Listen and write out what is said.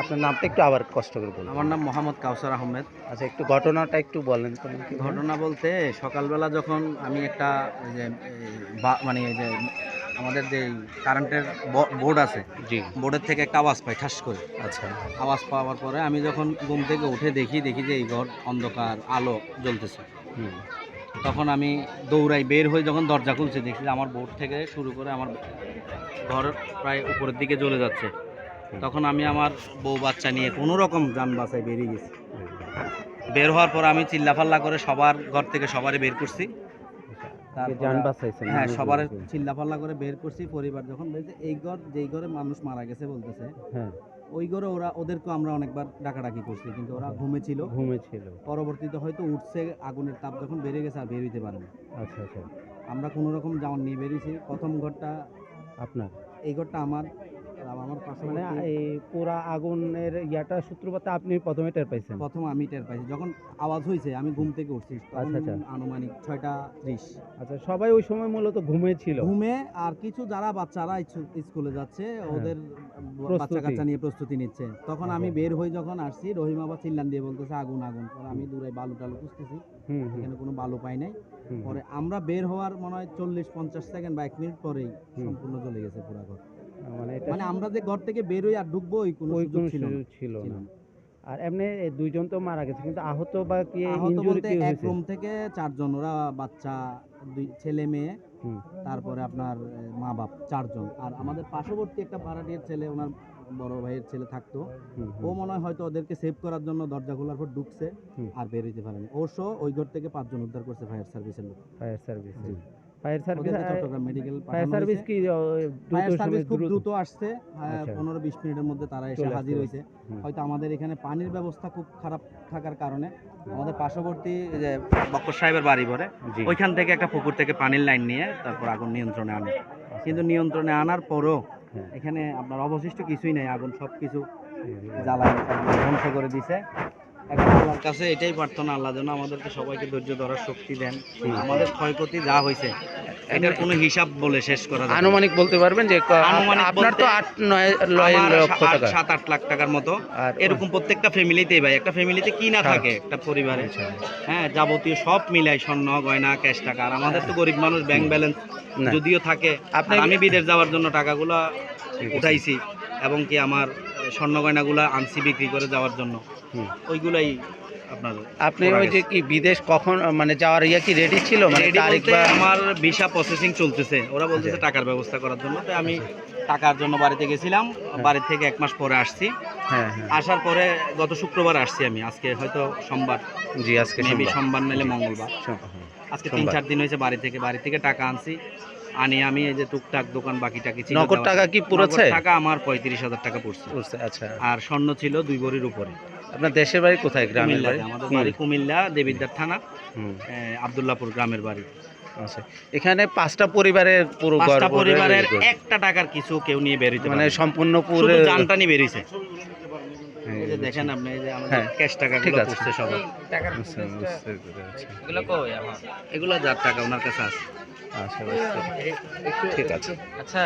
আপনার নামটা একটু আবার কষ্ট করে বলুন। আমার নাম মোহাম্মদ কাউসার আহমেদ। আচ্ছা একটু ঘটনাটা একটু বলেন তো ঘটনা বলতে সকালবেলা যখন আমি একটা ওই যে মানে যে আমাদের যে কারেন্টের বোর্ড আছে জি। বোর্ডের থেকে একটা আওয়াজ পাই ঠাস করে। আচ্ছা। আওয়াজ পাওয়ার পরে আমি যখন ঘুম থেকে উঠে দেখি দেখি যে এই ঘর অন্ধকার আলো জ্বলতেছে। তখন আমি দৌড়াই বের হয়ে যখন দরজা খুলছে দেখি যে আমার বোর্ড থেকে শুরু করে আমার ঘর প্রায় উপরের দিকে জ্বলে যাচ্ছে। তখন আমি আমার বউ বাচ্চা নিয়ে কোনো রকম যান বাসায় বেরিয়ে গেছি। বের হওয়ার পর আমি চিল্লাফাল্লা করে সবার ঘর থেকে সবারই বের করছি। হ্যাঁ সবার চিল্লাফাল্লা করে বের করছি পরিবার যখন বলছে এই ঘর যেই ঘরে মানুষ মারা গেছে বলতেছে হ্যাঁ। ওই ঘরে ওরা ওদেরকে আমরা অনেকবার ডাকাডাকি করছি কিন্তু ওরা ঘুমে ছিল ঘুমেছিল। পরবর্তীতে হয়তো উঠছে আগুনের তাপ যখন বেড়ে গেছে আর বের হইতে পারে না। আচ্ছা আচ্ছা। আমরা কোনো রকম জামা নিয়ে বেরিয়েছি। প্রথম ঘরটা আপনার? এই ঘরটা আমার। মানে এই পুরা আগুনের ইয়াটা সূত্রপাত আপনি প্রথমে টের পাইছেন? প্রথম আমি টের পাইছি। যখন আওয়াজ হয়েছে আমি ঘুম থেকে উঠছি। তখন আচ্ছা, আচ্ছা। আনুমানিক ছয়টা ত্রিশ। আচ্ছা সবাই ওই সময় মূলত ঘুমিয়েছিল ঘুমে আর কিছু যারা বাচ্চারা স্কুলে যাচ্ছে ওদের বাচ্চা কাচ্চা নিয়ে প্রস্তুতি নিচ্ছে। তখন আমি। বের হয়ে যখন আসছি রহিম আবার চিল্লান দিয়ে বলতেছে আগুন আগুন। পরে আমি দূরে বালু টালু খুঁজতেছি এখানে কোনো বালু পাই নাই। পরে আমরা বের হওয়ার মনে হয় চল্লিশ পঞ্চাশ সেকেন্ড বা এক মিনিট পরেই সম্পূর্ণ চলে গেছে পুরো ঘর। মানে এটা মানে আমরা যে ঘর থেকে বের হই আর ঢুকবো ওই কোনো ওই সুযোগ কোনো ছিল না। সুযোগ ছিল না। আর এমনি দুইজন তো মারা গেছে কিন্তু আহত বা কি আহত ইনজুরি বলতে কি এক হয়েছে? রুম থেকে চারজন ওরা বাচ্চা দুই ছেলে মেয়ে হুম, তারপরে আপনার মা বাপ চারজন। আর আমাদের পার্শ্ববর্তী একটা ভাড়াটিয়ার ছেলে ওনার বড় ভাইয়ের ছেলে থাকতো। হুম, ও হুম, মনে হয় হয়তো ওদেরকে সেভ করার জন্য দরজা খোলার পর ঢুকছে হুম। আর বের হইতে পারেনি। ও সহ ওই ঘর থেকে পাঁচজন উদ্ধার করছে ফায়ার সার্ভিসের লোক। Fire service ji. Fire service Chittagong medical fire service কি ফায়ার সার্ভিস খুব দ্রুত- আসছে আচ্ছা। পনেরো বিশ মিনিটের মধ্যে তারা এসে হাজির হয়েছে। হয়তো আমাদের এখানে পানির ব্যবস্থা খুব খারাপ থাকার কারণে আমাদের পার্শ্ববর্তী যে বক্কর সাহেবের বাড়ি পরে ওইখান থেকে একটা পুকুর থেকে পানির লাইন নিয়ে তারপর আগুন নিয়ন্ত্রণে আনে। কিন্তু নিয়ন্ত্রণে আনার পরও হ্যাঁ। এখানে আপনার অবশিষ্ট কিছুই নেই আগুন সব কিছু। জ্বালায় ধ্বংস করে দিছে। আল্লাহর কাছে এটাই প্রার্থনা আল্লাহ যেন আমাদেরকে সবাইকে ধৈর্য ধরার শক্তি দেন আমাদের ক্ষয়ক্ষতি যা হয়েছে এটার কোনো হিসাব বলে শেষ করা যাবে না। আনুমানিক বলতে পারবেন যে আনুমানিক আপনার তো বলতে আট নয় নয় আমার লক্ষ সা- আট- টাকা সাত আট লাখ টাকার মতো আর এরকম প্রত্যেকটা ফ্যামিলিতেই ভাই একটা ফ্যামিলিতে কি না হ্যাঁ। থাকে একটা পরিবারে। হ্যাঁ যাবতীয় সব মিলাই স্বর্ণ গয়না ক্যাশ টাকা আর আমাদের তো গরিব মানুষ ব্যাংক ব্যালেন্স না। যদিও থাকে আপনি আর আমি বিদেশ যাওয়ার জন্য টাকাগুলো উঠাইছি এবং কি আমার স্বর্ণ গয়নাগুলো আনছি বিক্রি করে যাওয়ার জন্য। ওইগুলাই আপনার আপনি ওই যে কি বিদেশ কখন মানে যাওয়ার ইয়ে কি রেডি ছিল? মানে তারিখ বা আমার ভিসা প্রসেসিং চলতেছে। ওরা বলতেছে আচ্ছা। টাকার ব্যবস্থা করার জন্য। তো আমি টাকার জন্য বাড়িতে গেছিলাম। বাড়ি থেকে এক মাস পরে আসছি। হ্যাঁ হ্যাঁ। আসার পরে গত শুক্রবার আসছি আমি। আজকে হয়তো সোমবার। জি আজকে মেবি সোমবার। নাহলে মঙ্গলবার। হ্যাঁ। আজকে তিন চার দিন হয়েছে বাড়ি থেকে বাড়ি থেকে টাকা আনছি। আনি আমি এই যে টুকটাক দোকান বাকি টাকি ছিল নগদ টাকা কি পুরোছে টাকা আমার পঁয়ত্রিশ হাজার টাকা পড়ছে। বুঝতে আচ্ছা। আর স্বর্ণ ছিল দুই ভরির উপরে। আপনার দেশের বাড়ি কোথায় গ্রামের বাড়ি? আমাদের বাড়ি কুমিল্লা দেবিদ্বার থানা আবদুল্লাপুর গ্রামের বাড়ি। আচ্ছা। এখানে পাঁচটা পরিবারের পুরো পাঁচটা পরিবারের একটা টাকার কিছু কেউ নিয়ে বেরোতে মানে সম্পূর্ণ পুরো জানটা নিয়ে বেরিয়েছে যে দেখেন আপনি এই যে আমাদের ক্যাশ টাকা ঠিকগুলো আছে। পড়ছে সবাই। বুঝতে পেরেছি। এগুলো কই এগুলো যার টাকা ওনার কাছে আছে। আচ্ছা ঠিক আছে। আচ্ছা